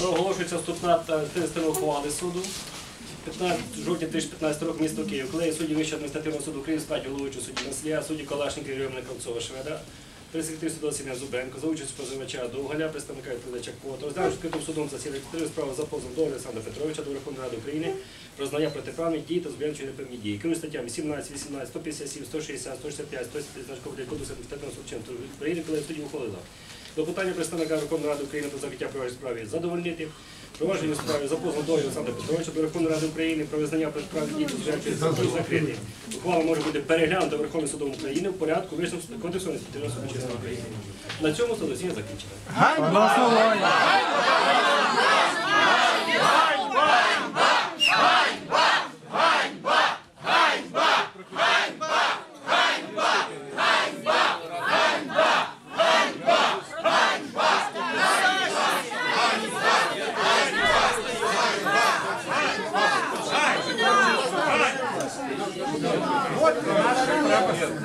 Проголошується вступна та тестова ухвали суду. 15 жовтня 2015 року місто Київ. Колеги судді Вищого адміністративного суду України складі головуючого судді Наслія, судді Калашника Юрія Кравцова Шведа, прес-секретар суду Сім'я Зубенко, за участь позивача Довгаля, представника відповідача Квота, розглянувши відкритим судом засідання чотири справи за позов до Олександра Петровича до Верховної Ради України про знання протиправних дій та зобов'язаної непевні дії. Керує статтями 17, 18, 157, 160, 165, 170 Кодексу адміністративного судчинства України, коли судді ухвалила. До питання представника Верховної Ради України про закриття провадження справі задовольнити. Провадження справи за позовом до Олександра Петровича до Верховної Ради України про визнання справи дій та закону суду закрити. Ухвала може бути переглянута Верховним судом України в порядку висновку Кодексу адміністративного судочинства України. На цьому судосіння закінчено.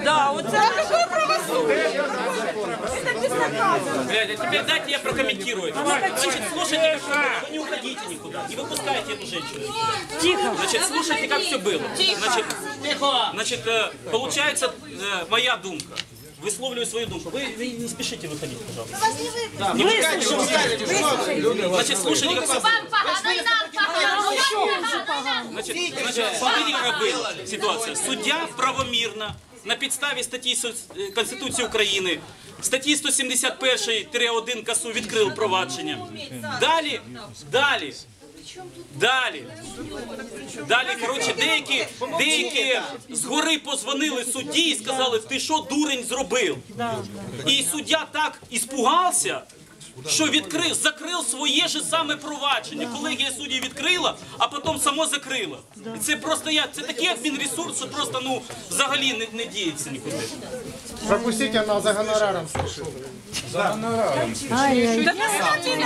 Да, вот это какое правосудие? Это безнаказанно. Блядь, а теперь дайте я прокомментирую. Значит, слушайте, как все было. Вы не уходите никуда. Не выпускайте эту женщину. Тихо. Значит, слушайте, как все было. Значит, значит э, получается э, моя думка. Висловлюю свою думку. Вы, вы не спешите выходить, пожалуйста. Не выходите. Значит, слушайте, как вас... Вам погано, нам. Значить, значить, повірка робила ситуація. Суддя правомірно на підставі статті е, Конституції України, статті 171-1 КАСУ відкрив провадження. Далі, далі, далі. Далі, коротше, деякі, деякі згори позвонили судді і сказали, ти що дурень зробив? І суддя так іспугався, що відкрив, закрив своє ж саме провадження. Колегія судді відкрила, а потім само закрила. І це просто я, це такий адмінресурс, що просто ну взагалі не, не діється нікуди. Пропустите, она за гонораром спешит.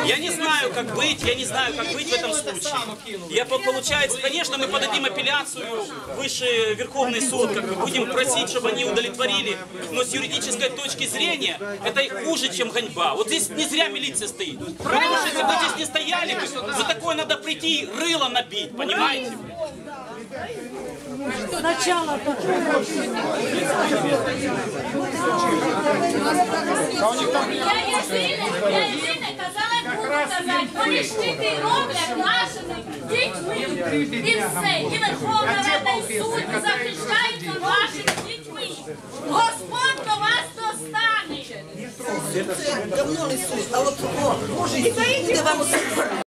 Я не знаю, как быть, я не знаю, как быть в этом случае. Я по- получается, конечно, мы подадим апелляцию в высший Верховный суд, как бы будем просить, чтобы они удовлетворили, но с юридической точки зрения это и хуже, чем гоньба. Вот здесь не зря милиция стоит. Потому что если бы здесь не стояли, бы, за такое надо прийти и рыло набить, понимаете? Сначала такое. Я єдине, я єдине казала, буду казати, вони щити роблять нашими дітьми. І все. І Верховна Рада, і суд захищаються вашими дітьми. Господь до вас достане. давно несуть, а от може і буде вам особливо.